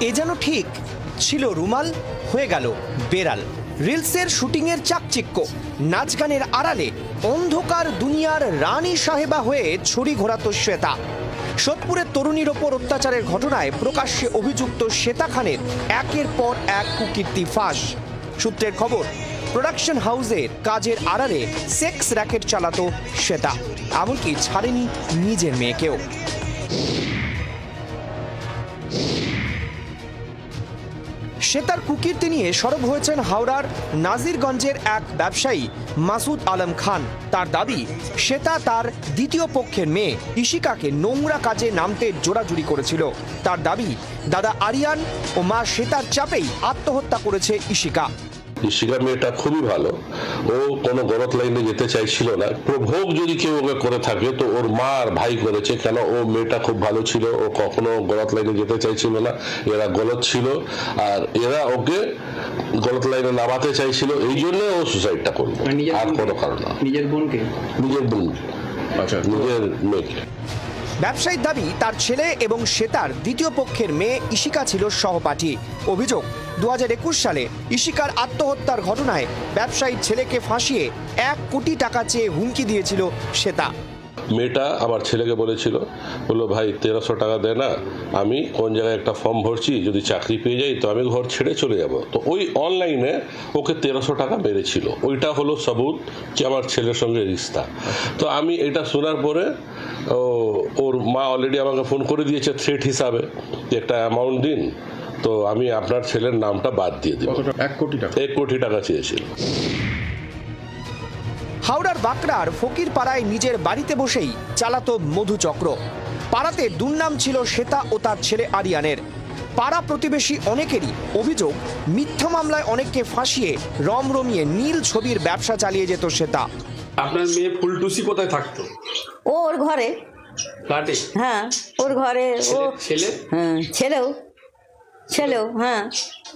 এ যেন ঠিক ছিল রুমাল, হয়ে গেল বেড়াল। রিলসের শুটিংয়ের চাকচিক্য নাচ গানের আড়ালে অন্ধকার দুনিয়ার রানী সাহেবা হয়ে ছড়ি ঘোরাতো শ্বেতা। সোদপুরের তরুণীর ওপর অত্যাচারের ঘটনায় প্রকাশ্যে অভিযুক্ত শ্বেতা খানের একের পর এক কুকীর্তি ফাঁস। সূত্রের খবর, প্রোডাকশন হাউসের কাজের আড়ালে সেক্স র্যাকেট চালাতো শ্বেতা, এমনকি ছাড়েনি নিজের মেয়েকেও। শ্বেতার কুকীর্তি নিয়ে সরব হয়েছেন হাওড়ার নাজিরগঞ্জের এক ব্যবসায়ী, মাসুদ আলম খান। তার দাবি শ্বেতা তার দ্বিতীয় পক্ষের মেয়ে ইশিকাকে নোংরা কাজে নামতে জোড়াজুড়ি করেছিল। তার দাবি, দাদা আরিয়ান ও মা শ্বেতার চাপেই আত্মহত্যা করেছে ইশিকা শিকার মেয়েটা খুবই ভালো। ও কোনো গলত লাইনে যেতে চাইছিল না। প্রভোগ যদি কেউ ওকে করে থাকে তো ওর মা আর ভাই করেছে কেন ও মেয়েটা খুব ভালো ছিল ও কখনো গলত লাইনে যেতে চাইছিল না এরা গলত ছিল আর এরা ওকে গলত লাইনে নামাতে চাইছিল এই জন্য ও সুসাইডটা করল আর? কোনো কারণ না। নিজের বোনকে নিজের বোন। আচ্ছা। নিজের মেয়েকে। ব্যবসায়ীর দাবি তার ছেলে এবং শ্বেতার দ্বিতীয় পক্ষের মেয়ে ইশিকা ছিল সহপাঠী। অভিযোগ দু হাজার একুশ সালে ইশিকার আত্মহত্যার ঘটনায় ব্যবসায়ীর ছেলেকে ফাঁসিয়ে এক কোটি টাকা চেয়ে হুমকি দিয়েছিল শ্বেতা। মেয়েটা আমার ছেলেকে বলেছিল, বলল, ভাই, তেরোশো টাকা দে না, আমি কোন জায়গায় একটা ফর্ম ভরছি, যদি চাকরি পেয়ে যাই, তো আমি ঘর ছেড়ে চলে যাব। তো ওই অনলাইনে ওকে তেরোশো টাকা মেরেছিল। ওইটা হলো সবুত যে আমার ছেলের সঙ্গে রিস্তা। তো আমি এটা শোনার পরে ওর মা অলরেডি আমাকে ফোন করে দিয়েছে থ্রেট হিসাবে, যে একটা অ্যামাউন্ট দিন তো আমি আপনার ছেলের নামটা বাদ দিয়ে দিব। এক কোটি টাকা। এক কোটি টাকা চেয়েছিল। হাওড়ার বাঁকড়ার ফকির পাড়ায় নিজের বাড়িতে বসেই চালাতো মধুচক্র পাড়াতে দুর্নাম ছিল শ্বেতা ও তার ছেলে আরিয়ানের। পাড়া প্রতিবেশী অনেকেরই অভিযোগ মিথ্যা মামলায় অনেককে ফাঁসিয়ে রমরমিয়ে নীল ছবির ব্যবসা চালিয়ে যেত শ্বেতা। আপনার মেয়ে ফুলটুসি কোথায় থাকতো? ও ওর ঘরে। ফ্ল্যাটে? হ্যাঁ ওর ঘরে ও ছেলে? হ্যাঁ ছেলেও। ছেলেও হ্যাঁ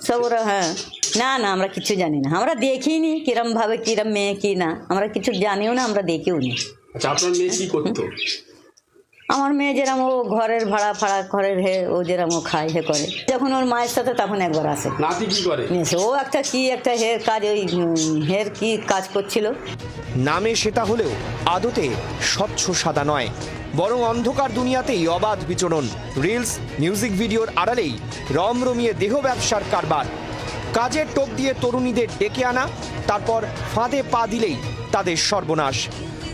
সব ওরা হ্যাঁ। না না, আমরা কিছু জানি না। আমরা দেখিনি কিরম ভাবে কিরম মেয়ে কি না। আমরা কিছু জানিও না, আমরা দেখিও নি। আচ্ছা আপনার মেয়ে কি করতো? আমার মেয়ে যেরকম ও ঘরের ভাড়া ফাড়া ঘরের হে ও যেরকম ও খায় হে করে। যখন ওর মায়ের সাথে তখন একবার আসে। নাতি কি করে? এসে ও একটা কি একটা হের কাজ ওই উম, হের কি কাজ করছিল। নামে শ্বেতা হলেও আদতে স্বচ্ছ সাদা নয় বরং অন্ধকার দুনিয়াতেই অবাধ বিচরণ। রিলস মিউজিক ভিডিওর আড়ালেই রমরমিয়ে দেহ ব্যবসার কারবার। কাজের টোপ দিয়ে তরুণীদের ডেকে আনা তারপর ফাঁদে পা দিলেই তাদের সর্বনাশ।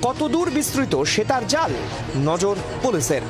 কতদূর বিস্তৃত সে তার জাল। নজর পুলিশের।